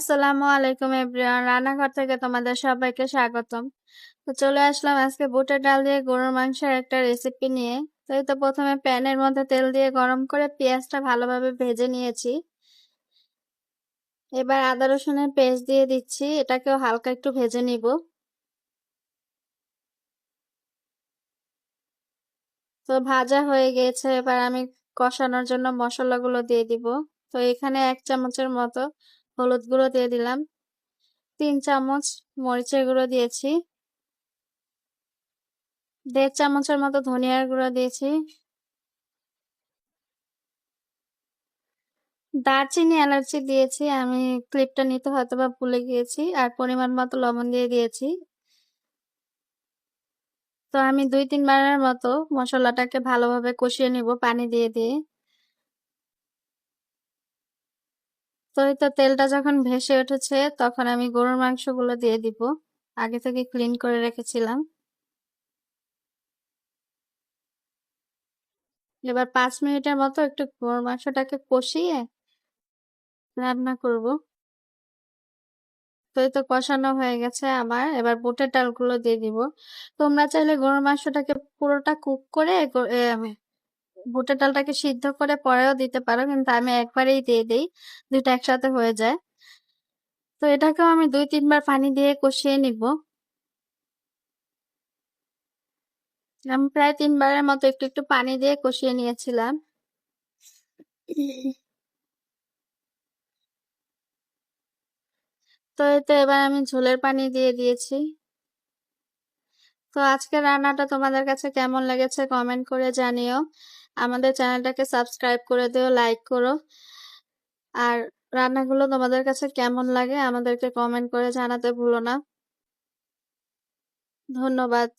আসসালামু আলাইকুম এভরিওয়ান। রান্নাঘর থেকে তোমাদের সবাইকে স্বাগতম। তো চলে আসলাম আজকে বুটের ডাল দিয়ে গরুর মাংসের একটা রেসিপি নিয়ে। তো এই তো প্রথমে প্যানের মধ্যে তেল দিয়ে গরম করে পেঁয়াজটা ভালোভাবে ভেজে নিয়েছি। এবার আদা রসুনের পেস্ট দিয়ে দিচ্ছি, এটাকেও হালকা একটু ভেজে নিব। তো ভাজা হয়ে গেছে, এবার আমি কষানোর জন্য মশলাগুলো দিয়ে দিব। তো এখানে এক চামচের মতো হলুদ গুঁড়ো দিয়ে দিলাম। তিন চামচ মরিচের গুঁড়ো দিয়েছি। দেড় চামচের মতো ধনিয়ার গুঁড়ো দিয়েছি। দারচিনি এলাচি দিয়েছি। আমি ক্লিপটা নিতে হয়তো বা ভুলে গিয়েছি আর পরিমাণ মতো লবণ দিয়ে দিয়েছি। তো আমি দুই তিনবারের মতো মশলাটাকে ভালোভাবে কষিয়ে নিব পানি দিয়ে দিয়ে। তো এই তো তেলটা যখন ভেসে উঠেছে, তখন আমি গরুর মাংসগুলো দিয়ে দিব। আগে থেকে ক্লিন করে রেখেছিলাম। এবার পাঁচ মিনিটের মতো একটু গরুর মাংসটাকে কষিয়ে রান্না করব। তো এই তো কষানো হয়ে গেছে আমার। এবার বুটের ডালগুলো দিয়ে দিব। তোমরা চাইলে গরুর মাংসটাকে পুরোটা কুক করে বুটের ডালটাকে সিদ্ধ করে পরেও দিতে পারো, কিন্তু আমি একবারেই দিয়ে দিই, দুইটা একসাথে হয়ে যায়। তো এটাকেও আমি দুই, তিনবার পানি দিয়ে কষিয়ে নিব। আমি প্রায় তিনবারের মতো একটু একটু পানি দিয়ে কষিয়ে নিয়েছিলাম। তো এতে এবার আমি ঝোলের পানি দিয়ে দিয়েছি। তো আজকে রান্নাটা তোমাদের কাছে কেমন লেগেছে কমেন্ট করে জানিও। আমাদের চ্যানেলটাকে সাবস্ক্রাইব করে দিও, লাইক করো। আর রান্নাগুলো তোমাদের কাছে কেমন লাগে আমাদেরকে কমেন্ট করে জানাতে ভুলো না। ধন্যবাদ।